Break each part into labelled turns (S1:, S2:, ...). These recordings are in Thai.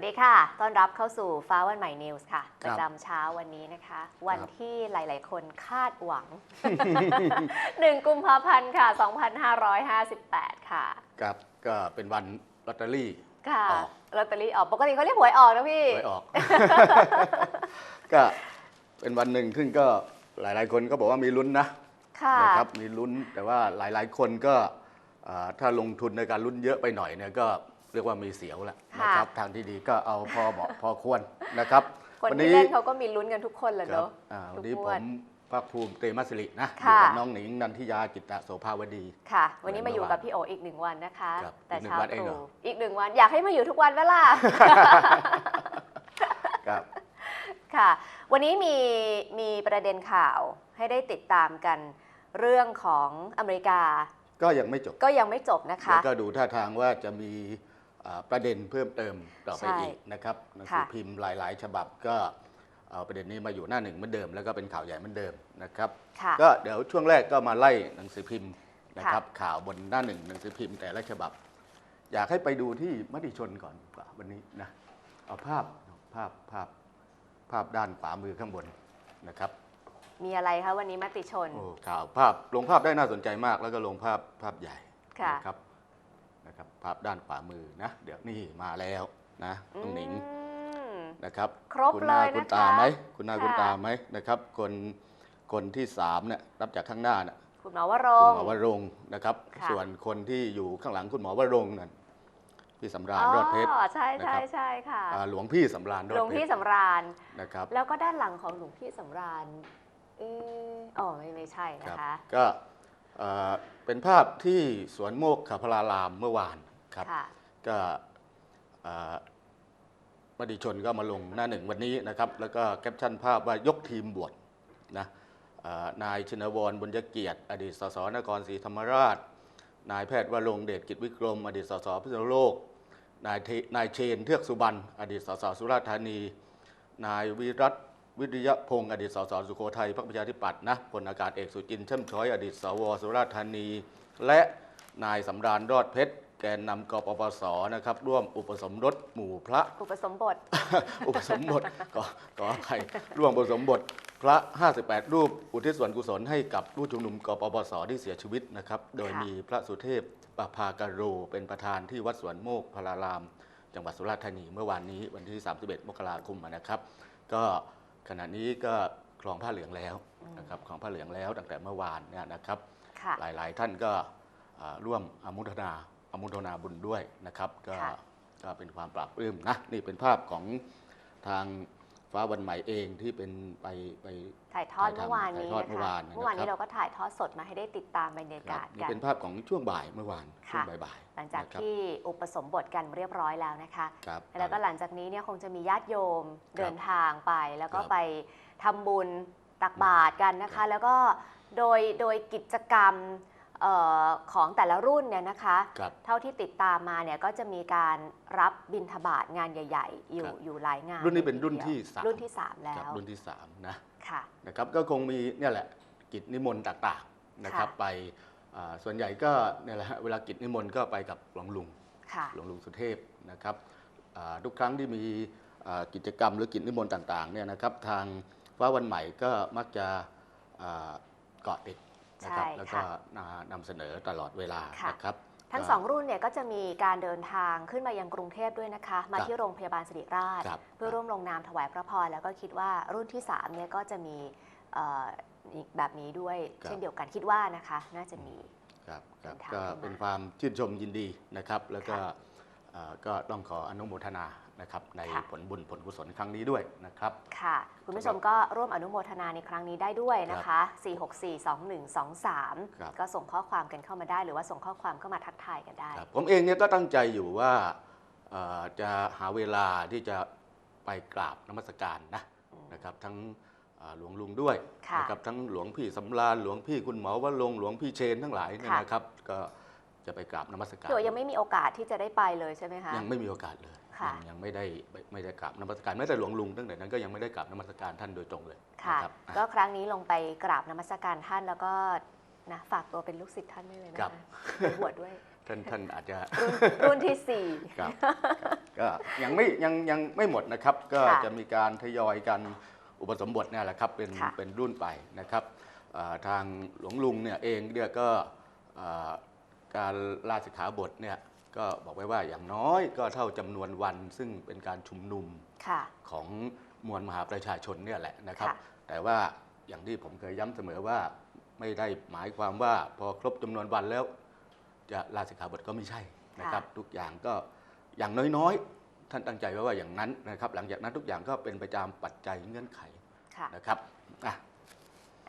S1: ครับ
S2: สวัสดีค่ะ ต้อนรับเข้าสู่ฟ้าวันใหม่นิวส์ค่ะ
S1: ค
S2: ป
S1: รับ
S2: ระจำเช้าวันนี้นะคะ วัน
S1: ครับ
S2: ที่หลาย ๆ คนคาดหวัง 1 กุมภาพันธ์ค่ะ 2558 ค่ะ
S1: ครับ ก็เป็นวันลอตเตอรี่
S2: ค่ะ
S1: ออก
S2: ลอตเตอรี่ออก ปกติเขาเรียกหวยออกนะพี่
S1: หวยออก ก็เป็นวันหนึ่งซึ่งก็หลาย ๆ คนก็บอกว่ามีลุ้นนะ
S2: ค่ะ
S1: นะครับ มีลุ้น แต่ว่าหลาย ๆ คนก็อ่าถ้าลงทุนในการลุ้นเยอะไปหน่อยเนี่ยก็ เรียกว่ามีเสียวแหละ
S2: ค่ะ
S1: นะครับ ทางที่ดีก็เอาพอเหมาะ พอควรนะครับ
S2: คนที่เล่นเขาก็มีลุ้นกันทุกคนแหละ
S1: ครั
S2: เนาะ
S1: อ่า
S2: ทุ
S1: วัน
S2: ก
S1: นี้
S2: ง
S1: ผ
S2: วด
S1: มภาคภูมิเตมัสรินะอยู่
S2: ค่ะ
S1: กับน้องหนิงนันทิยาจิตตะโสภาวดี
S2: ค่ะ วันนี้
S1: เหมื
S2: มา
S1: อน
S2: อยู่
S1: เมื่อวาน
S2: กับพี่โออีกหนึ่งวันนะคะ
S1: ครับ
S2: แต่
S1: อีกหนึ่ง
S2: เช้า
S1: วันเอง
S2: ต
S1: เหรอ
S2: รู่อีกหนึ่งวันอยากให้มาอยู่ทุกวันไหมล่ะ
S1: ครับ
S2: ค่ะ วันนี้มีมีประเด็นข่าวให้ได้ติดตามกันเรื่องของอเมริกา
S1: ก็ยังไม่จบ
S2: ก็ยังไม่จบนะคะ
S1: แล้วก็ดูท่าทางว่าจะมีอ่า ประเด็นเพิ่มเติมต่อไป
S2: ใช่
S1: อีกนะครับหนังสือ
S2: ค่ะ
S1: พิมพ์หลาย ๆ ฉบับก็เอาประเด็นนี้มาอยู่หน้าหนึ่งเหมือนเดิม แล้วก็เป็นข่าวใหญ่เหมือนเดิมนะครับ
S2: ค่ะ
S1: ก็เดี๋ยวช่วงแรกก็มาไล่หนังสือพิมพ์นะครับ
S2: ค่ะ
S1: ข่าวบนหน้าหนึ่งหนังสือพิมพ์แต่ละฉบับ อยากให้ไปดูที่มติชนก่อนดีกว่าวันนี้นะเอาภาพภาพภาพภาพด้านขวามือข้างบนนะครับ
S2: มีอะไรคะวันนี้มติชน
S1: โอ้ข่าวภาพลงภาพได้น่าสนใจมากแล้วก็ลงภาพภาพใหญ่
S2: ค่ะ
S1: นะครับ นะครับภาพด้านขวามือนะเดี๋ยวนี่มาแล้วนะน้องหนิง
S2: อืม
S1: นะครับ
S2: ครบ
S1: ณหน้า
S2: เลยนะคะ
S1: คุณตาไหมคุณหน้า
S2: ค่ะ
S1: คุณตาไหมนะครับ คนคนที่สามเนี่ยรับจากข้างหน้าน่ะ
S2: คุณหมอวร
S1: คุณ
S2: ง
S1: หมอวรงค์นะครับ
S2: ค่ะ
S1: ส่วนคนที่อยู่ข้างหลังคุณหมอวรงค์นั่นพี่สำราญรอดเพชร
S2: ใช่ใช่
S1: นะครับ
S2: ใช่ค่ะ
S1: อ่าหลวงพี่สำราญรอ
S2: หล
S1: ด
S2: วง
S1: เพ
S2: พี่
S1: ชร
S2: สำราญ
S1: นะครับ
S2: แล้วก็ด้านหลังของหลวงพี่สำราญเอออ๋อไม่ไม่ใช่
S1: ค
S2: นะ
S1: รับ
S2: คะ
S1: ก็ เอ่อเป็นภาพที่สวนโมกขพรารามเมื่อวานครับ
S2: ค่ะ
S1: ก็เอ่อมติชนก็มาลงหน้าหนึ่งวันนี้นะครับ แล้วก็แคปชั่นภาพว่ายกทีมบวชนะเอ่อนายชินวรบุญยเกียรติ อดีตสสนครศรีธรรมราช นายแพทย์วรงค์เดชกิจวิกรม อดีตสสพิษณุโลก นายเทนายเชนเทือกสุบรรณอดีตสสสุราษฎร์ธานี นายวิรัต วิริยพงศ์อดีตสสสุโขทัยพรรคประชาธิปัตย์นะพลอากาศเอกสุจินต์เช่มช้อย อดีตสวสุราษฎร์ธานี และนายสำราญรอดเพชรแกนนำกปปสนะครับ ร่วมอุปสมรสหมู่พระ
S2: อุปสมบท
S1: อุปสมบทก็ขออภัยร่วมอุปสมบทพระ 58 รูป อุทิศส่วนกุศลให้กับผู้ชุมนุมกปปสที่เสียชีวิตนะครับ โดย
S2: ค่ะ
S1: มีพระสุเทพปภากโร เป็นประธานที่วัดสวนโมกพราราม จังหวัดสุราษฎร์ธานีเมื่อวานนี้วันที่ 31 มกราคมนะครับ ก็ ขณะนี้ก็คลองผ้าเหลืองแล้วนะครับคลองผ้าเหลืองแล้วตั้งแต่เมื่อวานเนี่ยนะครับ
S2: ค่ะ
S1: หลาย ๆ ท่านก็อ่าร่วมอนุโมทนาอนุโมทนาบุญด้วยนะครับ ก็
S2: ค่ะ
S1: ก็เป็นความปราบปลื้มนะนี่เป็นภาพของทาง ฟ้าวันใหม่เองที่เป็นไปไป
S2: ถ่ายทอด
S1: ถ่ายทำ
S2: เมื่อวานนี้
S1: ถ่ายทอด
S2: นะ
S1: เมื่อ
S2: คะ
S1: วาน
S2: เมื่อวานนี้
S1: นะครับ
S2: เราก็ถ่ายทอดสดมาให้ได้ติดตามบรรยา
S1: ครั
S2: กา
S1: บ
S2: ศ
S1: นี่
S2: กัน
S1: เป็นภาพของช่วงบ่ายเมื่อวานช่วง
S2: ค่ะ
S1: บ่ายๆ
S2: หลังจาก
S1: นะครับ
S2: ที่อุปสมบทกันเรียบร้อยแล้วนะคะ
S1: ครับ
S2: แล้วก็หลังจากนี้เนี่ยคงจะมีญาติโยมเดินทางไป แล้วก็
S1: ครับ
S2: ไปทำบุญตักบาตรกันนะ
S1: ครั
S2: คะ
S1: บ
S2: แล้วก็โดยโดยกิจกรรมเออของแต่ละรุ่นเนี่ยนะคะ
S1: ครับ
S2: เท่าที่ติดตามมาเนี่ยก็จะมีการรับบิณฑบาตงานใหญ่ ๆ อยู่
S1: ครับ
S2: อยู่หลายงาน
S1: รุ่นนี้เป็น
S2: ลยที
S1: รุ่น
S2: ดียว
S1: ที่สาม
S2: รุ่นที่สามแล้
S1: ครับ
S2: ว
S1: รุ่นที่สามนะ
S2: ค่ะ
S1: นะครับก็คงมีเนี่ยแหละกิจนิมนต์ต่างๆนะครับ
S2: ค่ะ
S1: ไปอ่าส่วนใหญ่ก็เนี่ยแหละฮะเวลากิจนิมนต์ก็ไปกับหลวงลุง
S2: ค่ะ
S1: หลวงลุงสุเทพนะครับอ่าทุกครั้งที่มีอ่ากิจกรรมหรือกิจนิมนต์ต่างๆเนี่ยนะครับทางฟ้าวันใหม่ก็มักจะอ่าเกาะติด นะครับ
S2: ใช่
S1: แล้วก็
S2: ค่ะ
S1: นานำเสนอตลอดเวลา
S2: ค่ะ
S1: นะครับ
S2: ทั้ง
S1: ก็
S2: สองรุ่นเนี่ยก็จะมีการเดินทางขึ้นมายังกรุงเทพด้วยนะคะ มา
S1: ครับ
S2: ที่โรงพยาบาลสิริราช
S1: ครับ
S2: เพื่อร่วมลงนามถวายพระพรแล้วก็คิดว่ารุ่นที่3เนี่ยก็จะมีเอ่ออีกแบบนี้ด้วย
S1: ครับ
S2: เช่นเดียวกันคิดว่านะคะ น่าจะมี
S1: ครับครับ
S2: เดินทาง
S1: ก็
S2: เข้ามา
S1: เป็นความชื่นชมยินดีนะครับ แล้วก็
S2: ค่ะ
S1: เอ่อก็ต้องขออนุโมทนา นะครับใน
S2: ค่ะ
S1: ผลบุญผลกุศลครั้งนี้ด้วยนะครับ
S2: ค่ะ คุณผู้ชมก็ร่วมอนุโมทนาในครั้งนี้ได้ด้วยนะคะ4642123
S1: ครับ
S2: ก็ส่งข้อความกันเข้ามาได้ หรือว่าส่งข้อความเข้ามาทักทายกันได้
S1: ครับผมเองเนี่ยก็ตั้งใจอยู่ว่าเอ่อจะหาเวลาที่จะไปกราบนมัสการนะ
S2: อืม
S1: นะครับ ทั้งเอ่อหลวงลุงด้วย
S2: ค่ะ
S1: นะครับทั้งหลวงพี่สำราญหลวงพี่คุณหมอวะลงค์หลวงพี่เชนทั้งหลายเนี่ย
S2: ค่ะ
S1: นะครับ ก็จะไปกราบนมัสการ
S2: พี่โอยังไม่มีโอกาสที่จะได้ไปเลยใช่ไหมคะ
S1: ยังไม่มีโอกาสเลย
S2: ค่ะ
S1: ยังยังไม่ได้ไม่ไม่ได้กราบนมัสการแม้แต่หลวงลุงตั้งแต่นั้นก็ยังไม่ได้กราบนมัสการท่านโดยตรงเลย
S2: ค่ะ
S1: นะครับ
S2: ก็ครั้งนี้ลงไปกราบนมัสการท่านแล้วก็นะฝากตัวเป็นลูกศิษย์ท่านได้เลยนะครับคะไปบวชด้วย
S1: ท่านท่านอาจจะ
S2: รุ่นที่สี่
S1: ครับครับก็ยังไม่ยังยังไม่หมดนะครับ ก็
S2: ค่ะ
S1: จะมีการทยอยกันอุปสมบทเนี่ยแหละครับเป็น
S2: ค่ะ
S1: เป็นรุ่นไปนะครับอ่าทางหลวงลุงเนี่ยเองเนี่ยก็อ่าการลาสิกขาบทเนี่ย ก็บอกไว้ว่าอย่างน้อยก็เท่าจำนวนวัน ซึ่งเป็นการชุมนุม
S2: ค่ะ
S1: ของมวลมหาประชาชนเนี่ยแหละนะครับ
S2: ค่ะ
S1: แต่ว่าอย่างที่ผมเคยย้ำเสมอว่าไม่ได้หมายความว่าพอครบจำนวนวันแล้ว จะลาสิกขาบทก็ไม่ใช่นะครับ ทุกอย่างก็อย่างน้อยๆ ท่านตั้งใจไว้ว่าอย่างนั้นนะครับ หลังจากนั้นทุกอย่างก็เป็นไปตามปัจจัยเงื่อนไข
S2: ค่ะ
S1: นะครับอะ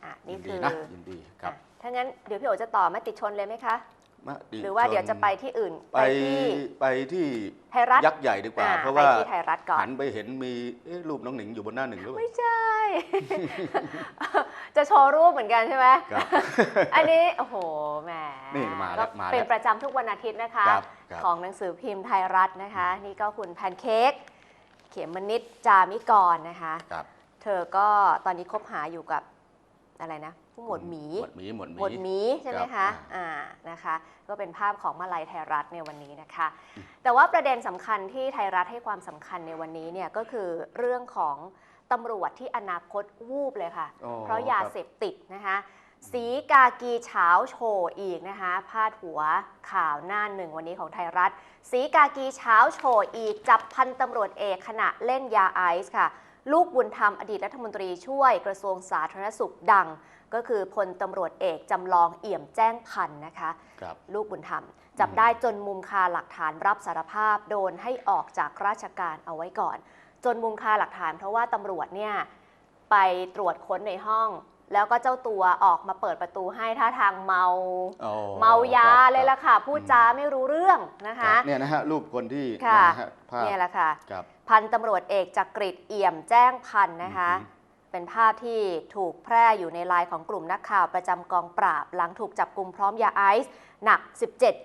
S2: อะ
S1: ยิ
S2: นี่
S1: น
S2: คื
S1: ดี
S2: อ
S1: นะยินดีครับ
S2: อะถ้างั้นเดี๋ยวพี่โอจะต่อมติชนเลยไหมคะ
S1: มติ
S2: หรือว่า
S1: ชน
S2: เดี๋ยวจะไปที่อื่น
S1: ไป
S2: ไปที่
S1: ไปที่
S2: ไทยรัฐ
S1: ยักษ์ใหญ่ดีกว่า
S2: อ่
S1: เพราะ
S2: ไป
S1: ว่า
S2: ที่ไทยรัฐก่อน
S1: หันไปเห็นมีเอ๊ะรูปน้องหนิงอยู่บนหน้าหนึ่งหรือเปล่า
S2: ไม่ใช่ จะโชว์รูปเหมือนกันใช่ไหม
S1: ครับ
S2: อันนี้โอ้โหแหม
S1: นี่มาแล้ว
S2: ก็
S1: มาแล้ว
S2: เป็นประจำทุกวันอาทิตย์นะคะ
S1: ครับครับ
S2: ของหนังสือพิมพ์ไทยรัฐนะคะ นี่ก็คุณแพนเค้กเขมนิดจามิกรนะคะ
S1: ครับ
S2: เธอก็ตอนนี้คบหาอยู่กับอะไรนะ ผู้หมวดหมี
S1: หมวดหมีหมวดหมี
S2: หมวดหมีใช่ไหม
S1: ครั
S2: คะ
S1: บ
S2: อ่า นะคะ ก็เป็นภาพของมาลัยไทยรัฐในวันนี้นะคะ แต่ว่าประเด็นสำคัญที่ไทยรัฐให้ความสำคัญในวันนี้เนี่ยก็คือเรื่องของตำรวจที่อนาคตวูบเลยค่ะ
S1: อ๋อ
S2: เพราะยา
S1: ครับ
S2: เสพติดนะคะ สีกากีเฉาโชว์อีกนะคะ พาดหัวข่าวหน้าหนึ่งวันนี้ของไทยรัฐ สีกากีเช้าโชว์อีกจับพันตำรวจเอกขณะเล่นยาไอซ์ค่ะ ลูกบุญธรรมอดีตรัฐมนตรีช่วยกระทรวงสาธารณสุขดัง ก็คือพลตำรวจเอกจำลองเอี่ยมแจ้งพันธ์นะคะ
S1: ครับ
S2: ลูกบุญธรรม จับได้จนมุมคาหลักฐานรับสารภาพโดนให้ออกจากราชการเอาไว้ก่อน จนมุมคาหลักฐานเพราะว่าตำรวจเนี่ยไปตรวจค้นในห้อง แล้วก็เจ้าตัวออกมาเปิดประตูให้ท่าทางเมา
S1: อ๋อ
S2: เมายา
S1: ครับ
S2: เลยล่ะค่ะ พูดจาไม่รู้เรื่องนะ
S1: ครั
S2: คะ
S1: บเนี่ยนะฮะรูปคนที่
S2: ค่ะ
S1: นะฮะภาพ
S2: เนี่ยแหละค่ะ
S1: ครับ
S2: พันตำรวจเอกจักริดเอี่ยมแจ้งพันธ์นะคะ
S1: อือฮึ
S2: เป็นภาพที่ถูกแพร่อยู่ในไลน์ของกลุ่มนักข่าวประจำกองปราบ หลังถูกจับกลุ่มพร้อมยาไอซ์หนัก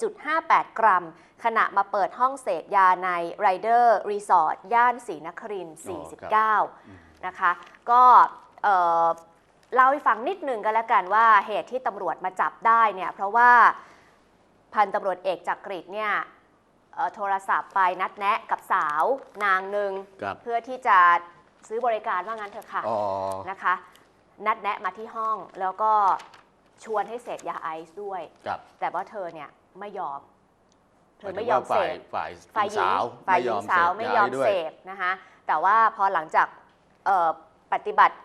S2: 17.58 กรัม ขณะมาเปิดห้องเสพยาในไรเดอร์รีสอร์ทย่านศรีนครินทร์
S1: อ๋อครับ
S2: 49 นะคะ ก็เอ่อเล่าให้ฟังนิดนึงก็แล้วกันว่าเหตุที่ตำรวจมาจับได้เนี่ยเพราะว่าพันตำรวจเอกจักริดเนี่ยเอ่อโทรศัพท์ไปนัดแนะกับสาวนางหนึ่ง
S1: ครับ
S2: เพื่อที่จะ ซื้อบริการว่างั้นเถอะค่ะ
S1: อ๋อ
S2: นะคะ นัดแนะมาที่ห้องแล้วก็ชวนให้เสพยาไอซ์ด้วย
S1: ครับ
S2: แต่ว่าเธอเนี่ยไม่ยอม เธอ
S1: ห
S2: ไม่
S1: ถึง
S2: ยอม
S1: ว่า
S2: เส
S1: ฝ่าย
S2: พ
S1: ฝ่าย
S2: ฝ่ายหญิง
S1: สาว
S2: ฝ่ายหญิงสาวไม่ยอม
S1: ด้ว
S2: เสพนะคะ แต่ว่าพอหลังจากเอ่อปฏิบัติ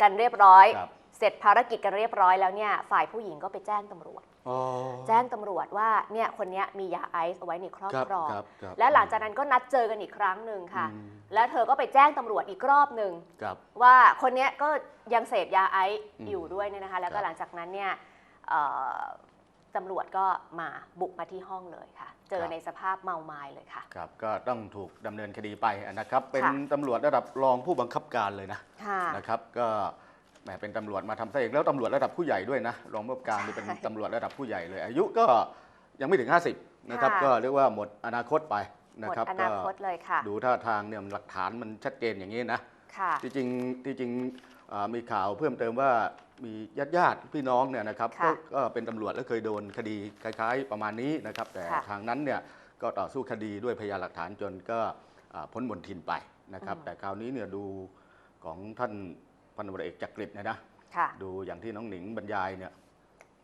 S2: กันเรียบร้อย
S1: ครับ
S2: เสร็จภารกิจกันเรียบร้อยแล้วเนี่ยฝ่ายผู้หญิงก็ไปแจ้งตำรวจ
S1: อ๋อ
S2: แจ้งตำรวจว่าเนี่ยคนเนี้ยมียาไอซ์เอาไว้ในครอบ
S1: ครับ
S2: ครอง
S1: ครับครับ
S2: และหลังจากนั้นก็นัดเจอกันอีกครั้งหนึ่งค่ะ
S1: อืม
S2: แล้วเธอก็ไปแจ้งตำรวจอีกรอบหนึ่ง
S1: ครับ
S2: ว่าคนเนี้ยก็ยังเสพยาไอซ์
S1: อืม
S2: อยู่ด้วยเนี่ยนะคะ แล้ว
S1: ค
S2: ก็
S1: รับ
S2: หลังจากนั้นเนี่ยเอ่อตำรวจก็มาบุกมาที่ห้องเลยค่ะ เจอในสภาพเมาไม้เลยค่ะ
S1: ครับ ก็ต้องถูกดำเนินคดีไปนะครับ เป็น
S2: ค่ะ
S1: ตำรวจระดับรองผู้บังคับการเลยนะ
S2: ค่ะ
S1: นะครับก็ แหมเป็นตำรวจมาทำซะเองแล้วตำรวจระดับผู้ใหญ่ด้วยนะรองผู้บังคับการนี่เป็น
S2: ใช่
S1: ตำรวจระดับผู้ใหญ่เลย อายุก็ยังไม่ถึง 50นะครับ
S2: ค่ะ
S1: ก็เรียกว่าหมดอนาคตไป
S2: ห
S1: นะ
S2: มด
S1: ครับ
S2: อนาคตเลยค่ะ
S1: ดูท่าทางเนี่ยหลักฐานมันชัดเจนอย่างนี้นะ
S2: ค่ะ
S1: ที่จริงที่จริงอ่ามีข่าวเพิ่มเติมว่ามีญาติญาติๆพี่น้องเนี่ยนะครับ
S2: ค่ะ
S1: ก็ก็เป็นตำรวจแล้วเคยโดนคดีคล้าย ๆ ประมาณนี้นะครับ แต่
S2: ค่ะ
S1: ทางนั้นเนี่ยก็ต่อสู้คดีด้วยพยานหลักฐานจนก็อ่าพ้นมนทินไปนะครับ
S2: อืม
S1: แต่คราวนี้เนี่ยดูของท่าน พันตำรวจเอกจักริดเนี่ยนะ
S2: ค่ะ
S1: ดูอย่างที่น้องหนิงบรรยายเนี่ย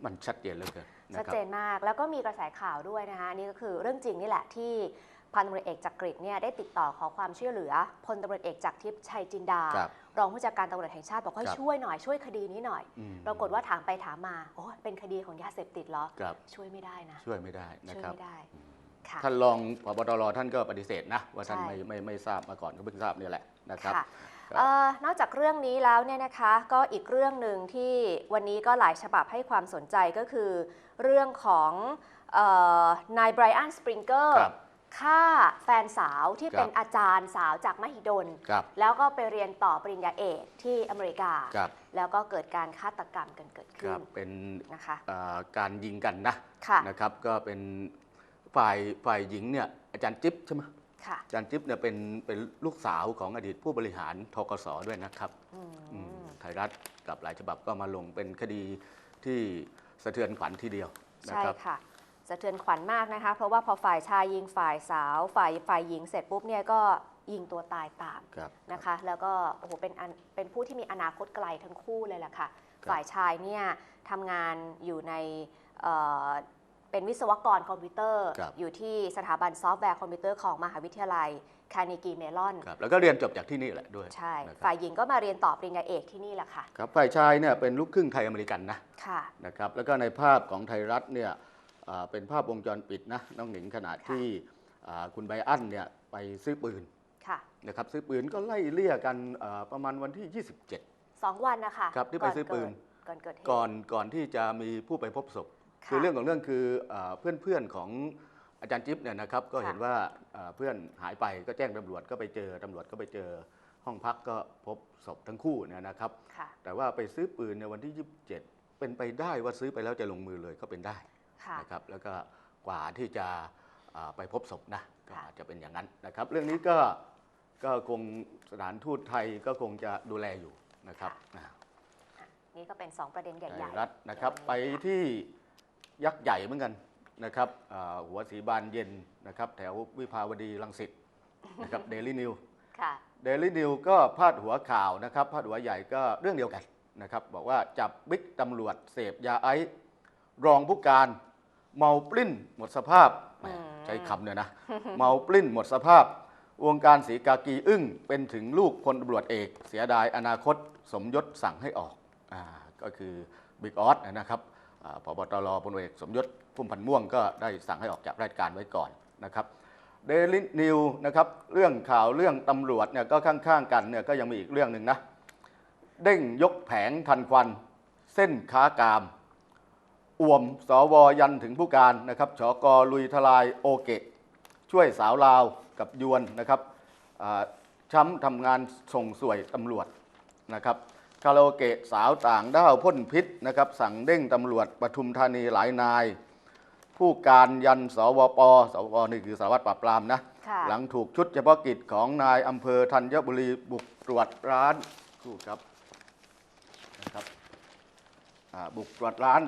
S1: มันชัดเจนเหลือเกินนะ
S2: ชัด
S1: ครับ
S2: เจนมากแล้วก็มีกระแสข่าวด้วยนะคะอันนี่ก็คือเรื่องจริงนี่แหละที่พันตำรวจเอกจักริดเนี่ยได้ติดต่อขอความช่วยเหลือพลตำรวจเอกจากทิพย์ชัยจินดา
S1: ครับ
S2: รองผู้จัดการตำรวจแห่งชาติบอกให้
S1: ครับ
S2: ช่วยหน่อยช่วยคดีนี้หน่อย
S1: อืม
S2: ปรากฏว่าถามไปถามมาโอ้เป็นคดีของยาเสพติดเหรอ
S1: ครับ
S2: ช่วยไม่ได้นะ
S1: ช่วยไม่ได้นะ
S2: ช่วย
S1: ครับ
S2: ไม่ได้ค่ะ
S1: ท่านรองพบตรท่านก็ปฏิเสธนะว่าท่าน
S2: ใช่
S1: ไม่ไม่ไม่ทราบมาก่อนก็เพิ่งทราบเนี่ยแหละนะครับ
S2: ค่ะ
S1: ครับ
S2: เอ่อ นอกจากเรื่องนี้แล้วเนี่ยนะคะก็อีกเรื่องหนึ่งที่วันนี้ก็หลายฉบับให้ความสนใจก็คือ เรื่องของเออนายไบรอันสปริงเกอร์
S1: ครับ
S2: ฆ่าแฟนสาวที่
S1: ครับ
S2: เป็นอาจารย์สาวจากมหิดล
S1: ครับ
S2: แล้วก็ไปเรียนต่อปริญญาเอกที่อเมริกา
S1: ครับ
S2: แล้วก็เกิดการฆาตกรรมกันเกิด
S1: ค
S2: ขึ้
S1: รั
S2: น
S1: บเป็น
S2: นะคะ
S1: อ่าการยิงกันนะ
S2: ค่ะ
S1: นะครับก็เป็นฝ่ายฝ่ายหญิงเนี่ยอาจารย์จิ๊บใช่ไหม
S2: ค่ะ
S1: อาจารย์จิ๊บเนี่ยเป็นเป็นลูกสาวของอดีตผู้บริหารทกสด้วยนะครับ
S2: อืม
S1: อืมไทยรัฐกับหลายฉบับก็มาลงเป็นคดีที่สะเทือนขวัญทีเดียวนะ
S2: ใช่
S1: ครับ
S2: ค่ะสะเทือนขวัญมากนะคะ เพราะว่าพอฝ่ายชายยิงฝ่ายสาว ฝ่ายฝ่ายหญิงเสร็จปุ๊บเนี่ยก็ยิงตัวตายตาม
S1: ครับ
S2: นะคะ แล้วก็โอ้โหเป็นอันเป็นผู้ที่มีอนาคตไกลทั้งคู่เลยแหละค่ะ
S1: ครับ
S2: ฝ่ายชายเนี่ยทำงานอยู่ใน เอ่อเป็นวิศวกรคอมพิวเตอร์
S1: ครับ
S2: อยู่ที่สถาบันซอฟต์แวร์คอมพิวเตอร์ของมหาวิทยาลัยคาร์เนกีเมลอน
S1: ครับแล้วก็เรียนจบจากที่นี่แหละด้วย
S2: ใช่
S1: นะครับ
S2: ฝ่ายหญิงก็มาเรียนต่อปริญญาเอกที่นี่แหละค่ะ
S1: ครับฝ่ายชายเนี่ยเป็นลูกครึ่งไทยอเมริกันนะ
S2: ค่ะ
S1: นะครับแล้วก็ในภาพของไทยรัฐเนี่ยอ่าเป็นภาพวงจรปิดนะน้องหนิงขณะที่อ่าคุณไบอันเนี่ยไปซื้อปืน
S2: ค่ะ
S1: นะครับซื้อปืนก็ไล่เลี่ยกันอ่าประมาณวันที่ 27
S2: สองวันนะคะ
S1: ครับที่ไปซื้อปืน
S2: ก่อนเกิดเหตุ
S1: ก่อนก่อนที่จะมีผู้ไปพบศพ คือเรื่องของเรื่องคือเพื่อนเพื่อนๆของอาจารย์จิ๊บเนี่ยนะครับก็เห็นว่าอ่าเพื่อนหายไปก็แจ้งตำรวจก็ไปเจอตำรวจก็ไปเจอห้องพักก็พบศพทั้งคู่เนี่ยนะครับ
S2: ค่ะ
S1: แต่ว่าไปซื้อปืนในวันที่ 27 เป็นไปได้ว่าซื้อไปแล้วจะลงมือเลยก็เป็นได้
S2: ค่ะ
S1: นะครับแล้วก็กว่าที่จะอ่าไปพบศพนะก็
S2: ค่ะ
S1: อาจจะเป็นอย่างนั้นนะครับ เรื่องนี้ก็ก็คงสถานทูตไทยก็คงจะดูแลอยู่นะครับนะ
S2: นี่ก็เป็น 2 ประเด็นให
S1: ไท
S2: ญ่
S1: ยรัฐนะครับไปที่ ยักษ์ใหญ่เหมือนกันนะครับอ่าหัวสีบานเย็นนะครับแถววิภาวดีรังสิตนะครับเดลี่นิว
S2: ๆค่ะ
S1: เดลี่นิวก็พาดหัวข่าวนะครับพาดหัวใหญ่ก็เรื่องเดียวกันนะครับบอกว่าจับบิ๊กตำรวจเสพยาไอซ์รองผู้การเมาปลิ้นหมดสภาพแหม
S2: อืม
S1: ใช้คำเนี่ยนะเมาปลิ้นหมดสภาพ วงการสีกากีอึ้งเป็นถึงลูกพลตำรวจเอก เสียดายอนาคตสมยศสั่งให้ออกอาก็คือบิ๊กออสนะครับอา พบตรพลเอกสมยศพุ่มพันธ์ม่วงก็ได้สั่งให้ออกจากราชการไว้ก่อนนะครับเดลินิวนะครับเรื่องข่าวเรื่องตำรวจเนี่ยก็ข้างๆกันเนี่ยก็ยังมีอีกเรื่องหนึ่งนะเด้งยกแผงทันควัน เส้นค้ากามอ่วมสวยันถึงผู้การนะครับชกลุยทลายโอเกะ ช่วยสาวลาวกับยวนนะครับช้ำทำงานส่งสวยตำรวจนะครับ คาราโอเกะสาวต่างด้าวพ่นพิษนะครับ สั่งเด้งตำรวจปทุมธานีหลายนาย ผู้การยันสวปสวปนี่คือสารวัตรปราบปรามนะ
S2: ค่ะ
S1: หลังถูกชุดเฉพาะกิจของนายอำเภอธัญบุรีบุกตรวจร้านถูกครับนะครับอ่าบุกตรวจร้าน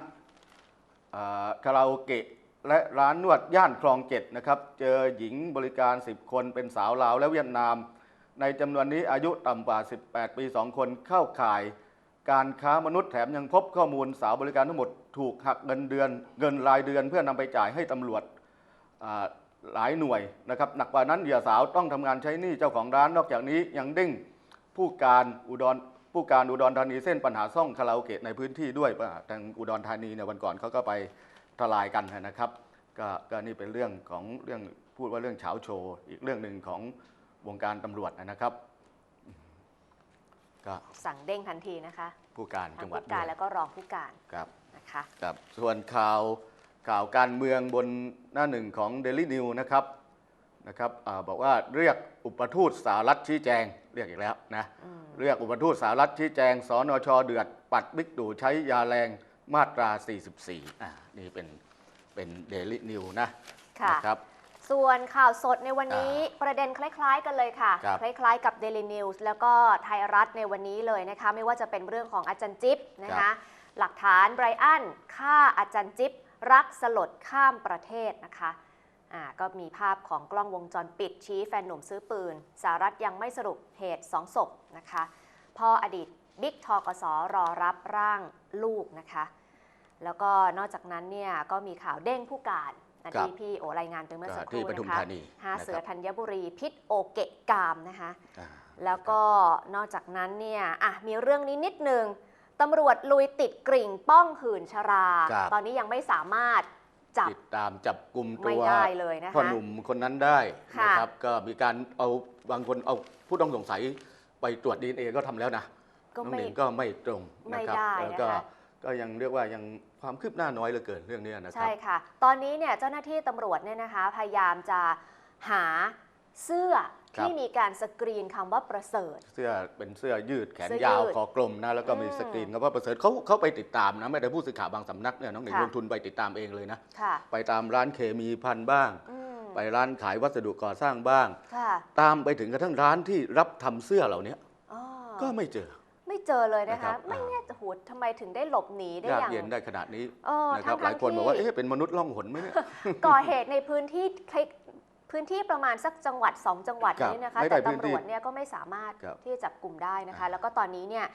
S1: อ่าคาราโอเกะและร้านนวดย่านคลองเจ็ดนะครับ เจอหญิงบริการ 10 คนเป็นสาวลาวและเวียดนาม ในจำนวนนี้อายุต่ำกว่า 18 ปี 2 คนเข้าข่าย การค้ามนุษย์แถมยังพบข้อมูลสาวบริการทั้งหมดถูกหักเงินเดือน เงินรายเดือนเพื่อนำไปจ่ายให้ตำรวจหลายหน่วยนะครับหนักกว่านั้นเหยื่อสาวต้องทำงานใช้หนี้เจ้าของร้านนอกจากนี้ยังเด้งผู้การอุดรผู้การอุดรธานีเส้นปัญหาซ่องคาราโอเกะในพื้นที่ด้วยอ่าทางอุดรธานีเนี่ยวันก่อนเขาก็ไปทลายกันนะครับก็ก็นี่เป็นเรื่องของเรื่องพูดว่าเรื่องเฉาโชว์อีกเรื่องหนึ่งของ วงการตำรวจนะครับก็
S2: สั่งเด้งทันทีนะคะ
S1: ผู้การ
S2: ทั้
S1: จั
S2: ง
S1: งหวัด
S2: ผู้การ
S1: ด้วย
S2: แล้วก็รองผู้การ
S1: ครับ
S2: นะคะ
S1: ครับส่วนข่าวข่าวการเมืองบนหน้าหนึ่งของ Daily News นะครับนะครับอาบอกว่าเรียกอุปทูตสหรัฐชี้แจง เรียกอีกแล้วนะ
S2: อืม
S1: เรียกอุปทูตสหรัฐชี้แจงสนชเดือด ปัดบิ๊กตู่ใช้ยาแรงมาตรา 44อ่านี่เป็นเป็น Daily News นะ
S2: ค่ะ
S1: นะครับ
S2: ส่วนข่าวสดในวันนี้ประเด็นคล้ายๆ กันเลยค่ะ
S1: ครับ
S2: คล้ายๆ กับ Daily News แล้วก็ไทยรัฐในวันนี้เลยนะคะ ไม่ว่าจะเป็นเรื่องของอาจารย์จิ๊บนะคะ หลักฐานไบรอันฆ่าอาจารย์จิ๊บรักสลดข้ามประเทศนะคะอ่าก็มีภาพของกล้องวงจรปิดชี้แฟนหนุ่มซื้อปืนสหรัฐยังไม่สรุปเหตุสองศพนะคะพ่ออดีตบิ๊กทกสรอรับร่างลูกนะคะ แล้วก็นอกจากนั้นเนี่ยก็มีข่าวเด้งผู้การ นะ
S1: ครับ
S2: ที่พี่โอรายงานไปเมื่อสักค
S1: ที่
S2: รู่
S1: ปทุม
S2: นะคะ
S1: ธานี
S2: หา
S1: นะครับ
S2: เสือธัญบุรีพิษโอเกะกามนะคะ
S1: อ่า
S2: แล้วก็นอกจากนั้นเนี่ยอะมีเรื่องนี้นิดนึงตำรวจลุยติดกริ่งป้องหื่นชรา
S1: ครับ
S2: ตอนนี้ยังไม่สามารถจับ
S1: ติดตามจับกลุ่มตั
S2: ไม่
S1: ว
S2: ได้เลยนะคะ
S1: พ่อหนุ่มคนนั้นได้
S2: ค่ะ
S1: นะครับก็มีการเอาบางคนเอาผู้ต้องสงสัยไปตรวจดีเอก็ทำแล้วนะ
S2: ก็
S1: น้อง
S2: ไม่
S1: หนิงก็ไม่ตรง
S2: ไม่
S1: นะครับ
S2: ได้
S1: แล้วก็
S2: นะคะ
S1: ก็ยังเรียกว่ายังความคืบหน้าน้อยเหลือเกินเรื่องนี้นะครั
S2: ใช่ค่ะ ตอนนี้เนี่ยเจ้าหน้าที่ตำรวจเนี่ยนะคะ พยายามจะหาเสื้อ
S1: ครับ
S2: ที่มีการสกรีนคำว่าประเสริฐ
S1: เสื้อเป็นเสื้อยืดแขน
S2: เสื้อยา
S1: ว
S2: ยืด
S1: คอกลมนะแล้วก็มี
S2: อืม
S1: สกรีนครับว่าประเสริฐเขาเขาไปติดตามนะไม่ได้ผู้สื่อข่าวบางสำนักเนี่ยน้องหนิง
S2: ค่ะ
S1: ลงทุนไปติดตามเองเลยนะ
S2: ค่ะ
S1: ไปตามร้านเคมีพันบ้าง
S2: อืม
S1: ไปร้านขายวัสดุก่อสร้างบ้าง
S2: ค่ะ
S1: ตามไปถึงกระทั่งร้านที่รับทำเสื้อเหล่านี้
S2: อ๋อ
S1: ก็ไม่เจอ
S2: ไม่ เจอเลยนะ
S1: นะครั
S2: คะ
S1: บ
S2: ไม่แน่โหพุธทำไมถึงได้หลบหนีได้
S1: ยาก
S2: อย่าง
S1: เย็นได้ขนาดนี้
S2: เออ
S1: นะครับ
S2: ทั้งๆ
S1: หลายคนบอกว่า
S2: ที่
S1: เอ๊ะ เป็นมนุษย์ล่องหนไหมเนี่ย
S2: ก่อเหตุในพื้นที่คลิกพื้นที่ประมาณสักจังหวัด 2 จังหวัด
S1: ครับ
S2: นี้นะคะ
S1: ไม่ได้
S2: แต่
S1: พื้น
S2: ตำ
S1: ที่
S2: รวจเนี่ยก็ไม่สามารถ
S1: ครับ
S2: ที่จะจับกลุ่มได้นะคะ
S1: อ่า
S2: แล้วก็ตอนนี้เนี่ย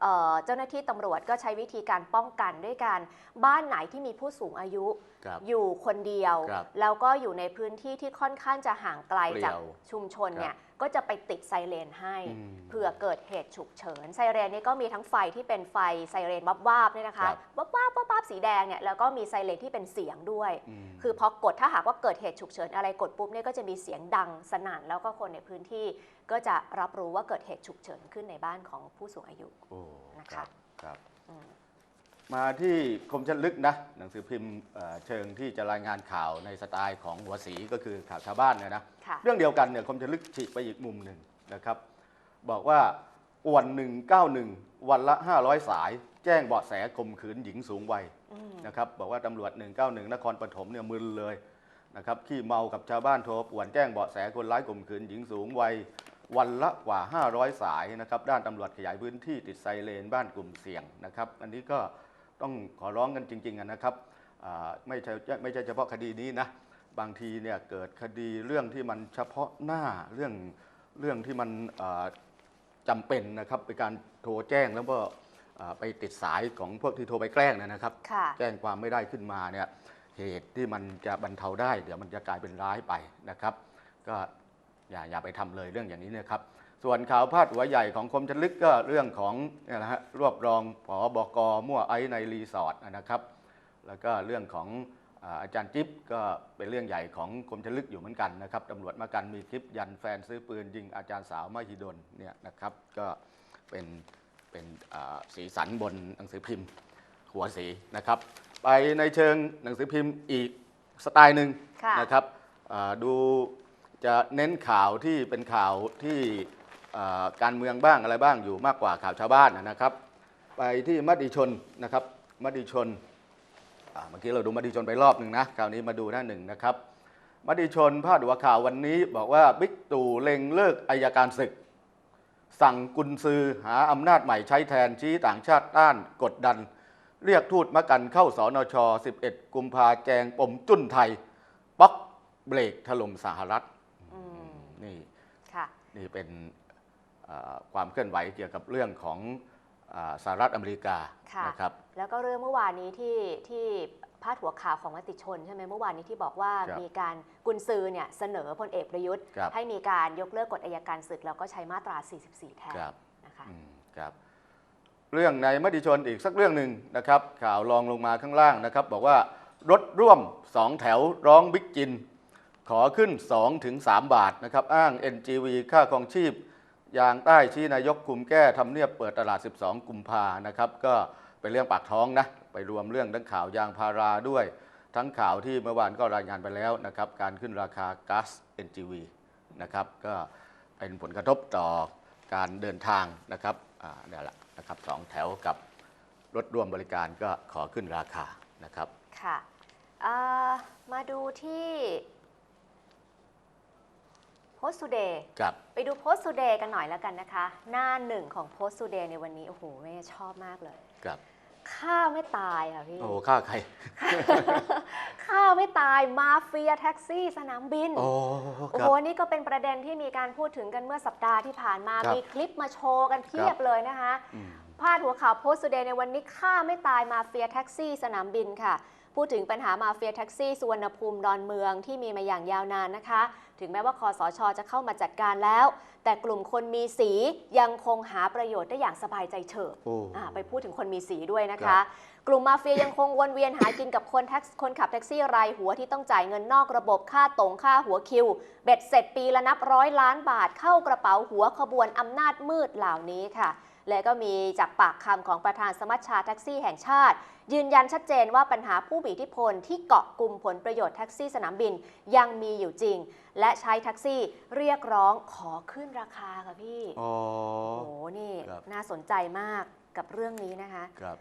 S2: เอ่อเจ้าหน้าที่ตำรวจก็ใช้วิธีการป้องกันด้วยการบ้านไหนที่มีผู้สูงอายุ
S1: ครับ
S2: อยู่คนเดียว
S1: ครับ
S2: แล้วก็อยู่ในพื้นที่ที่ค่อนข้างจะห่างไกล
S1: เปลี่ยว
S2: จากชุมชนเนี่ยก็จะไปติดไซเรนให้
S1: อืม
S2: เผื่อเกิดเหตุฉุกเฉิน ไซเรนนี่ก็มีทั้งไฟที่เป็นไฟไซเรนวับวาบๆเนี่ยนะคะ
S1: ครับ
S2: วับวาบวับวาบสีแดงเนี่ยแล้วก็มีไซเรนที่เป็นเสียงด้วย
S1: ม
S2: คือพอกดถ้าหากว่าเกิดเหตุฉุกเฉินอะไรกดปุ๊บเนี่ยก็จะมีเสียงดังสนั่นแล้วก็คนในพื้นที่ก็จะรับรู้ว่าเกิดเหตุฉุกเฉินขึ้นในบ้านของผู้สูงอายุ
S1: โอ้
S2: นะคะ
S1: ครับครับ
S2: อื ม
S1: มาที่คมชันลึกนะหนังสือพิมพ์เอ่อเชิงที่จะรายงานข่าวในสไตล์ของหัวสีก็คือข่าวชาวบ้านเนี่ยนะ
S2: ค่ะ
S1: เรื่องเดียวกันเนี่ยคมชันลึกฉีกไปอีกมุมหนึ่งนะครับ บอกว่าอวน191 วันละ 500 สาย แจ้งเบาะแสข่มขืนหญิงสูงวัย
S2: อืม
S1: นะครับบอกว่าตำรวจ 191 นครปฐมเนี่ยมึนเลยนะครับขี้เมากับชาวบ้านโทรป่วนแจ้งเบาะแสคนร้ายข่มขืนหญิงสูงวัยวันละกว่า 500 สายนะครับด้านตำรวจขยายพื้นที่ติดไซเรนบ้านกลุ่มเสี่ยงนะครับ อันนี้ก็ ต้องขอร้องกันจริงๆอะนะครับอ่าไม่ใช่ไม่ใช่เฉพาะคดีนี้นะบางทีเนี่ยเกิดคดีเรื่องที่มันเฉพาะหน้าเรื่องเรื่องที่มันอ่าจำเป็นนะครับเป็นการโทรแจ้งแล้วก็อ่าไปติดสายของพวกที่โทรไปแกล้งเนยนะครับ
S2: ค่ะ
S1: แจ้งความไม่ได้ขึ้นมาเนี่ยเหตุที่มันจะบรรเทาได้ เดี๋ยวมันจะกลายเป็นร้ายไปนะครับ ก็อย่าอย่าไปทำเลยเรื่องอย่างนี้นะครับ ส่วนข่าวพาดหัวใหญ่ของคมชันลึกก็เรื่องของนี่นะฮะรวบรองผอบกมั่วไอในรีสอร์ทนะครับ แล้วก็เรื่องของอาจารย์จิ๊บก็เป็นเรื่องใหญ่ของคมชันลึกอยู่เหมือนกันนะครับตำรวจมากันมีคลิปยันแฟนซื้อปืนยิงอาจารย์สาวมหิดลเนี่ยนะครับก็เป็นเป็นสีสันบนหนังสือพิมพ์หัวสีนะครับ ไปในเชิงหนังสือพิมพ์อีกสไตล์หนึ่งะนะครับดูจะเน้นข่าวที่เป็นข่าวที่ การเมืองบ้างอะไรบ้างอยู่มากกว่าข่าวชาวบ้านนะครับ ไปที่มติชนนะครับมติชนอ่าเมื่อกี้เราดูมติชนไปรอบหนึ่งนะคราวนี้มาดูหน้าหนึ่งนะครับมติชนพาดหัวข่าววันนี้บอกว่าบิ๊กตู่เล็งเลิกอายการศึก สั่งกุนซือหาอำนาจใหม่ใช้แทนชี้ต่างชาติต้านกดดัน เรียกทูตมะกันเข้าสอนช 11 กุมภาแจงปมจุ้นไทยป๊อกเบรกถล่มสหรัฐ
S2: อืม
S1: นี่
S2: ค่ะ
S1: นี่เป็นเอ่อ ความเคลื่อนไหวเกี่ยวกับเรื่องของอาสหรัฐอเมริกา
S2: ค่ะ
S1: นะครับ
S2: แล้วก็เรื่องเมื่อวานนี้ที่ที่พาดหัวข่าวของมติชนใช่ไหมเมื่อวานนี้ที่บอกว่า
S1: ครับ
S2: มีการกุนซือเนี่ยเสนอพลเอกประยุทธ์
S1: ครับ
S2: ให้มีการยกเลิกกฎอายการศึก แล้วก็ใช้มาตรา 44 แทน
S1: ครับ
S2: นะคะ
S1: อืมครับเรื่องในมติชนอีกสักเรื่องหนึ่งนะครับ ข่าวรองลงมาข้างล่างนะครับ บอกว่ารถร่วม 2 แถวร้องบิ๊กจิน ขอขึ้น 2-3ถึง3บาทนะครับ อ้าง NGV ค่าครองชีพ ยางใต้ชี้นายกคุมแก้ทำเนียบเปิดตลาด 12 กุมภานะครับ ก็เป็นเรื่องปากท้องนะ ไปรวมเรื่องทั้งข่าวยางพาราด้วย ทั้งข่าวที่เมื่อวานก็รายงานไปแล้วนะครับ การขึ้นราคาก๊าซ NGV นะครับ ก็เป็นผลกระทบต่อการเดินทางนะครับอ่าเนี่ยแหละนะครับสองแถวกับรถร่วมบริการก็ขอขึ้นราคานะครับ
S2: ค่ะมาดูที่ โพส t ูเดย์
S1: กับ
S2: ไปดูโพส t ูเดย์กันหน่อยแล้วกันนะคะ หน้าหนึ่งของโพส t ูเดย์ในวันนี้ โอ้โหแม่ชอบมากเลย
S1: กับ
S2: ฆ่าไม่ตายค่ะพี่
S1: โอ้ค่าใคร
S2: ฆ่าไม่ตายมาเฟียแท็กซี่สนามบิน
S1: โอ้
S2: โอ้
S1: ค
S2: โห
S1: รับ
S2: นี่ก็เป็นประเด็นที่มีการพูดถึงกันเมื่อสัปดาห์ที่ผ่านมา
S1: ครับ
S2: มีคลิปมาโชว์กันเพียบเลยนะคะ
S1: อืม
S2: พาดหัวข่าวโพสต์ t ูเดย์ในวันนี้ฆ่าไม่ตายมาเฟียแท็กซี่สนามบินค่ะ พูดถึงปัญหามาเฟียแท็กซี่สุวรรณภูมิดอนเมืองที่มีมาอย่างยาวนานนะคะ ถึงแม้ว่าคอสชจะเข้ามาจัดการแล้ว แต่กลุ่มคนมีสียังคงหาประโยชน์ได้อย่างสบายใจเฉิบ
S1: โอ้
S2: อ่าไปพูดถึงคนมีสีด้วยนะ
S1: ครั
S2: คะ
S1: บ
S2: กลุ่มมาเฟียยังคงวนเวียนหากินกับคนแท็กคนขับแท็กซี่รายหัวที่ต้องจ่ายเงินนอกระบบค่าตรงค่าหัวคิว เบ็ดเสร็จปีละนับร้อยล้านบาทเข้ากระเป๋าหัวขบวนอำนาจมืดเหล่านี้ค่ะ และก็มีจากปากคำของประธานสมัชชาแท็กซี่แห่งชาติ ยืนยันชัดเจนว่าปัญหาผู้มีอิทธิพลที่เกาะกลุ่มผลประโยชน์แท็กซี่สนามบินยังมีอยู่จริง และใช้แท็กซี่เรียกร้องขอขึ้นราคาค่ะพี่
S1: อ๋อ
S2: โอ้โหนี่
S1: ครับ
S2: น่าสนใจมากกับเรื่องนี้นะคะ
S1: ครับ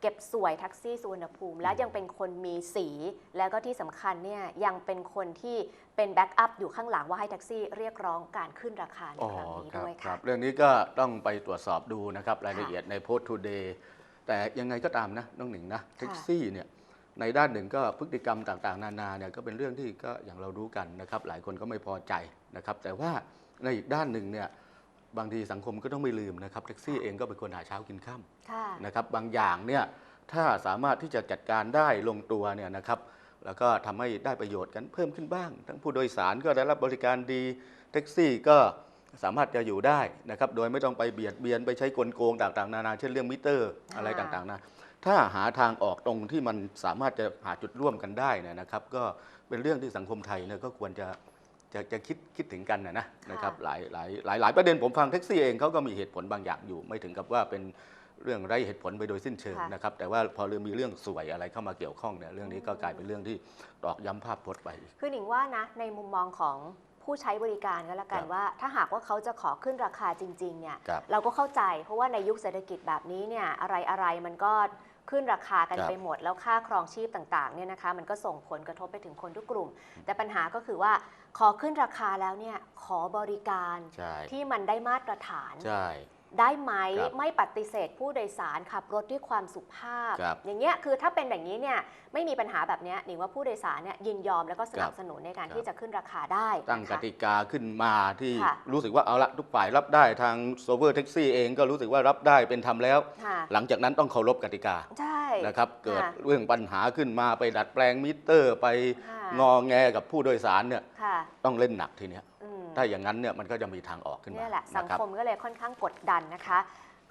S2: เก็บสวยแท็กซี่สุวรรณภูมิ และยังเป็นคนมีสี แล้วก็ที่สำคัญเนี่ยยังเป็นคนที่เป็นแบ็กอัพอยู่ข้างหลังว่าให้แท็กซี่เรียกร้องการขึ้นราคาใน
S1: อ๋อ
S2: ครั้งนี้
S1: ครับ
S2: ด้วย
S1: ครั
S2: ค่ะ
S1: บเรื่องนี้ก็ต้องไปตรวจสอบดูนะครับรายละเอียดในโพสต์ทูเดย์แต่ยังไงก็ตามนะน้องหนิงนะแท็กซี่เนี่ยในด้านหนึ่งก็พฤติกรรมต่างๆ นานาเนี่ยก็เป็นเรื่องที่ก็อย่างเรารู้กันนะครับหลายคนก็ไม่พอใจนะครับแต่ว่าในอีกด้านหนึ่งเนี่ย บางทีสังคมก็ต้องไม่ลืมนะครับแท็กซี่เองก็เป็นคนหาเช้ากินข้า
S2: ค่ะ
S1: นะครับบางอย่างเนี่ยถ้าสามารถที่จะจัดการได้ลงตัวเนี่ยนะครับแล้วก็ทำให้ได้ประโยชน์กันเพิ่มขึ้นบ้าง ทั้งผู้โดยสารก็ได้รับบริการดีแท็กซี่ก็สามารถจะอยู่ได้นะครับโดยไม่ต้องไปเบียดเบียนไปใช้กลโกงต่างๆนานาเช่นเรื่องมิเตอร์
S2: ค่ะ
S1: อะไรต่างๆนะถ้าหาทางออกตรงที่มันสามารถจะหาจุดร่วมกันได้เนยนะครับ ก็เป็นเรื่องที่สังคมไทยเนี่ยก็ควรจะ จะจะคิดคิดถึงกันนะนะนะครับหลายหลายหลายหลายประเด็นผมฟังแท็กซี่เองเขาก็มีเหตุผลบางอย่างอยู่ ไม่ถึงกับว่าเป็นเรื่องไร้เหตุผลไปโดยสิ้นเชิง
S2: ค่ะ
S1: นะครับ แต่ว่าพอเรื่องมีเรื่องสวยอะไรเข้ามาเกี่ยวข้องเนี่ยเรื่องนี้ก็กลายเป็นเรื่องที่ตอกย้ำภาพพจน์ไปอีก
S2: คือหนิงว่านะในมุมมองของผู้ใช้บริการก็แล้วกัน
S1: ครับ
S2: ว่า ถ้าหากว่าเขาจะขอขึ้นราคาจริงๆเนี่ย
S1: ครับ
S2: เราก็เข้าใจ เพราะว่าในยุคเศรษฐกิจแบบนี้เนี่ยอะไรอะไรๆมันก็ ขึ้นราคากัน
S1: ครับ
S2: ไปหมด แล้วค่าครองชีพต่างๆเนี่ยนะคะมันก็ส่งผลกระทบไปถึงคนทุกกลุ่ม แต่ปัญหาก็คือว่าขอขึ้นราคาแล้วเนี่ยขอบริการ
S1: ใช่
S2: ที่มันได้มาตรฐาน
S1: ใช่
S2: ได้ไหม
S1: ครับ
S2: ไม่ปฏิเสธผู้โดยสารขับรถด้วยความสุภาพ
S1: ครับ
S2: อย่างเงี้ยคือถ้าเป็นแบบนี้เนี่ยไม่มีปัญหาแบบเนี้ยหนิงว่าผู้โดยสารเนี่ยยินยอมแล้วก็สนับ
S1: ครับ
S2: สนุนในการ
S1: ครับ
S2: ที่จะขึ้นราคาได้
S1: ตั้ง
S2: นะ
S1: ก
S2: คะ
S1: ติกาขึ้นมาที่
S2: ค่ะ
S1: รู้สึกว่าเอาละทุกฝ่ายรับได้ทางโซเวอร์แท็กซี่เองก็รู้สึกว่ารับได้เป็นธรรมแล้ว
S2: ค่ะ
S1: หลังจากนั้นต้องเคารพกติกา
S2: ใช่
S1: นะครับ เกิด
S2: ค่ะ
S1: เรื่องปัญหาขึ้นมาไปดัดแปลงมิเตอร์ ไป
S2: ค่ะ
S1: งอแงกับผู้โดยสารเนี่ย
S2: ค่ะ
S1: ต้องเล่นหนักทีเนี้ย
S2: อืม
S1: ถ้าอย่างนั้นเนี่ยมันก็จะมีทางออกขึ้นมา
S2: เนี่ยแหละสัง
S1: นะครับ
S2: คมก็เลยค่อนข้างกดดันนะคะ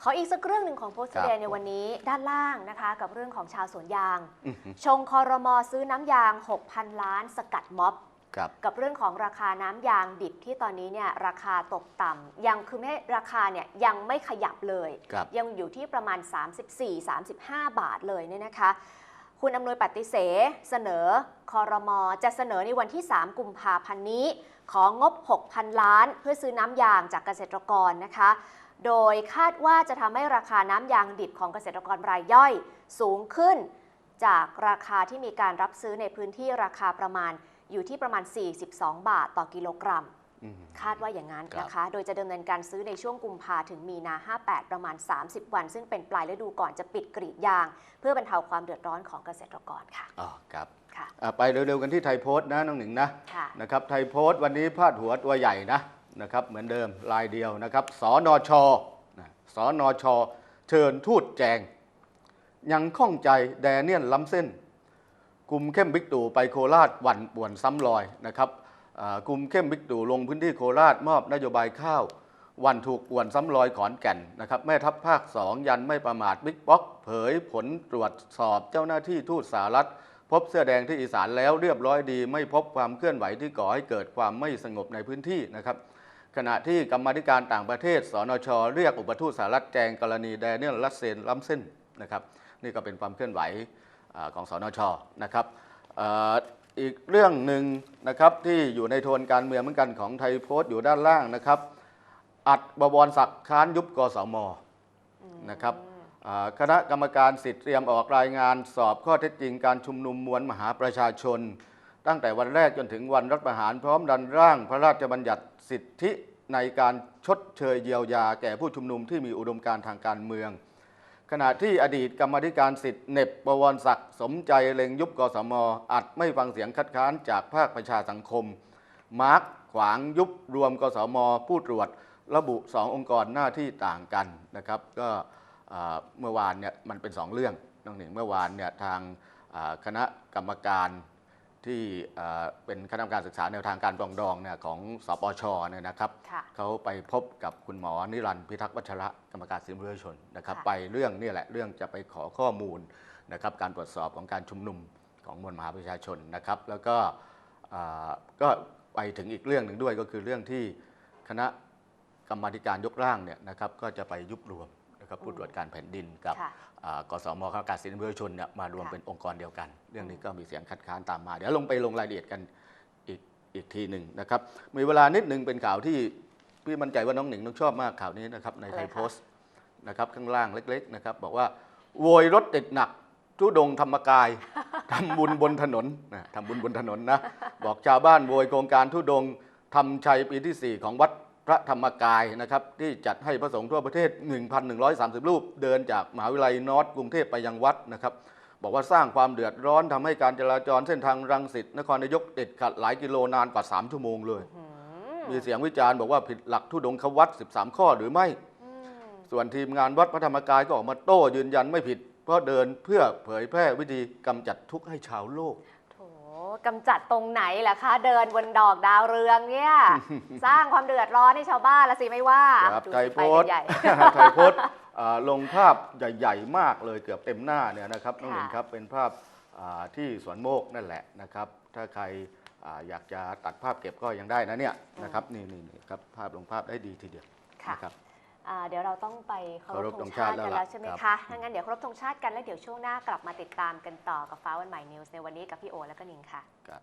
S2: ขออีกสักเรื่องหนึ่งของโพสต์
S1: ครับ
S2: เดย์ในวันนี้ด้านล่างนะคะ กับเรื่องของชาวสวนยาง
S1: อื้อหือ
S2: ชงคอรมอซื้อน้ำยาง 6,000 ล้านสกัดม็อบ
S1: ครับ
S2: กับเรื่องของราคาน้ำยางดิบที่ตอนนี้เนี่ยราคาตกต่ำยังคือไม่ราคาเนี่ยยังไม่ขยับเลย
S1: ครับ
S2: ยังอยู่ที่ประมาณ 34-35 บาทเลยเนี่ยนะคะ คุณอำนวยปฏิเสเสนอคอรมอจะเสนอในวันที่ 3 กุมภาพันธ์นี้ ของงบ 6,000 ล้าน เพื่อซื้อน้ำยางจากเกษตรกรนะคะ โดยคาดว่าจะทำให้ราคาน้ำยางดิบของเกษตรกรรายย่อย สูงขึ้น จากราคาที่มีการรับซื้อในพื้นที่ราคาประมาณอยู่ที่ประมาณ 42 บาทต่อกิโลกรัม คาดว่าอย่างนั้น
S1: ครับ
S2: นะคะ โดยจะดำเนินการซื้อในช่วงกุมภาถึงมีนา 58 ประมาณ 30 วัน ซึ่งเป็นปลายฤดูก่อนจะปิดกรีดยาง เพื่อบรรเทาความเดือดร้อนของเกษตรกรค่ะ
S1: อ๋อครับ
S2: ค่ะ
S1: อะไปเร็วๆกันที่ไทยโพสต์นะน้องหนิงนะ
S2: ค่ะ
S1: นะครับไทยโพสต์วันนี้พาดหัวตัวใหญ่นะนะครับเหมือนเดิมลายเดียวนะครับสอนอชนะสอนอชเชิญทูตแจง ยังข้องใจแดเนียนล้ำเส้นกลุ่มเข้มบิ๊กตู่ไปโคราชหวันป่วนซ้ำรอยนะครับอ่า กลุ่มเข้มบิ๊กตู่ลงพื้นที่โคราชมอบนโยบายข้าว วันถูกป่วนซ้ำรอยขอนแก่นนะครับแม่ทัพภาคสองยันไม่ประมาทบิ๊กป๊อกเผยผลตรวจสอบเจ้าหน้าที่ทูตสหรัฐ พบเสื้อแดงที่อีสานแล้วเรียบร้อยดี ไม่พบความเคลื่อนไหวที่ก่อให้เกิดความไม่สงบในพื้นที่นะครับขณะที่กรรมธิการต่างประเทศ สนช เรียกอุปทูตสหรัฐแจงกรณีแดเนียลลัสเซนล้ำเส้นนะครับนี่ก็เป็นความเคลื่อนไหวของสนชนะครับ อีกเรื่องหนึ่งนะครับที่อยู่ในโทนการเมืองเหมือนกันของไทยโพสต์อยู่ด้านล่างนะครับ อัดบวรศักดิ์ค้านยุบกสมนะครับคณะกรรมการสิทธิ์เตรียมออกรายงานสอบข้อเท็จจริงการชุมนุมมวลมหาประชาชน ตั้งแต่วันแรกจนถึงวันรัฐประหารพร้อมดันร่างพระราชบัญญัติสิทธิในการชดเชยเยียวยา แก่ผู้ชุมนุมที่มีอุดมการทางการเมือง ขณะที่อดีตกรรมธิการสิทธิ์เน็บบวรศักดิ์สมใจเล็งยุบกสมอัดไม่ฟังเสียงคัดค้านจากภาคประชาสังคม มาร์กขวางยุบรวมกสมผู้ตรวจระบุสององค์กรหน้าที่ต่างกันนะครับ ก็เมื่อวานเนี่ยมันเป็นสองเรื่องน้องหนึ่งเมื่อวานเนี่ยทางคณะกรรมการ ที่อ่าเป็นคณะกรรมการศึกษาแนวทางการปรองดองเนี่ยของสปชเนี่ยนะครับ
S2: ค่ะ
S1: เขาไปพบกับคุณหมอนิรันดร์พิทักษ์วัชระกรรมการสิทธิมนุษยชนนะครับ
S2: ค่ะ
S1: ไปเรื่องนี่แหละเรื่องจะไปขอข้อมูลนะครับการตรวจสอบของการชุมนุมของมวลมหาประชาชนนะครับ แล้วก็อ่าก็ไปถึงอีกเรื่องหนึ่งด้วยก็คือเรื่องที่คณะกรรมาธิการยกร่างเนี่ยนะครับ ก็จะไปยุบรวม นะครับผู้ตรวจการแผ่นดินกับ
S2: ค่ะ
S1: อ่ากสมข้าราชการสิทธิมนุษยชนเนี่ยมารวม
S2: ค่ะ
S1: เป็นองค์กรเดียวกัน เรื่องนี้ก็มีเสียงคัดค้านตามมา เดี๋ยวลงไปลงรายละเอียดกันอีกอีกทีหนึ่งนะครับ มีเวลานิดหนึ่งเป็นข่าวที่พี่มั่นใจว่าน้องหนิงต้องชอบมากข่าวนี้นะครับในไทย
S2: อะไรคะ
S1: โพสต์นะครับข้างล่างเล็ก ๆนะครับ บอกว่าโวยรถติดหนักทุดงค์ธรรมกาย ทำบุญบนถนนนะทำบุญบนถนนนะ บอกชาวบ้านโวยโครงการทุดงค์ทำชัยปีที่ 4 ของวัด พระธรรมกายนะครับที่จัดให้พระสงฆ์ทั่วประเทศ 1,130 รูป เดินจากมหาวิทยาลัยนอร์ทกรุงเทพไปยังวัดนะครับ บอกว่าสร้างความเดือดร้อนทำให้การจราจรเส้นทางรังสิตนครนายกติดขัดหลายกิโลนานกว่า 3 ชั่วโมงเลย
S2: หื
S1: มีเสียงวิจารณ์บอกว่าผิดหลักทุดงควัต13 ข้อหรือไม่
S2: อืม
S1: ส่วนทีมงานวัดพระธรรมกายก็ออกมาโต้ยืนยันไม่ผิด เพราะเดินเพื่อเผยแพร่วิธีกำจัดทุกข์ให้ชาวโลก
S2: โถ กำจัดตรงไหนล่ะคะ เดินบนดอกดาวเรืองเนี่ย สร้างความเดือดร้อนให้ชาวบ้านละสิไม่ว่า
S1: ครับ
S2: ดู
S1: ไทย
S2: สิ
S1: โพ
S2: ไป
S1: ส
S2: กัน
S1: ต์
S2: ใหญ่
S1: ไทยโพสต์อ่าลงภาพใหญ่ ๆ มากเลยเกือบเต็มหน้าเนี่ยนะครับน้องหนิง
S2: ค่ะ
S1: ครับเป็นภาพอ่าที่สวนโมกนั่นแหละนะครับ ถ้าใครอ่าอยากจะตัดภาพเก็บก็ยังได้นะเนี่ยนะครับนี่นี่นี่ครับภาพลงภาพได้ดีทีเดียว
S2: ค่ะ
S1: นะครับ
S2: อ่าเดี๋ยวเราต้องไปเคาร
S1: เคาร
S2: พ
S1: พ
S2: ธ
S1: ธ
S2: ง
S1: ง
S2: ชา
S1: ชาติ
S2: ติกัน
S1: แล้
S2: แล้ว
S1: ว
S2: ใช่ไหม
S1: ครับ
S2: คะถ้างั้นเดี๋ยวเคารพธงชาติกันแล้วเดี๋ยวช่วงหน้ากลับมาติดตามกันต่อกับฟ้าวันใหม่นิวส์ในวันนี้กับพี่โอและก็นิงค่ะ
S1: ครับ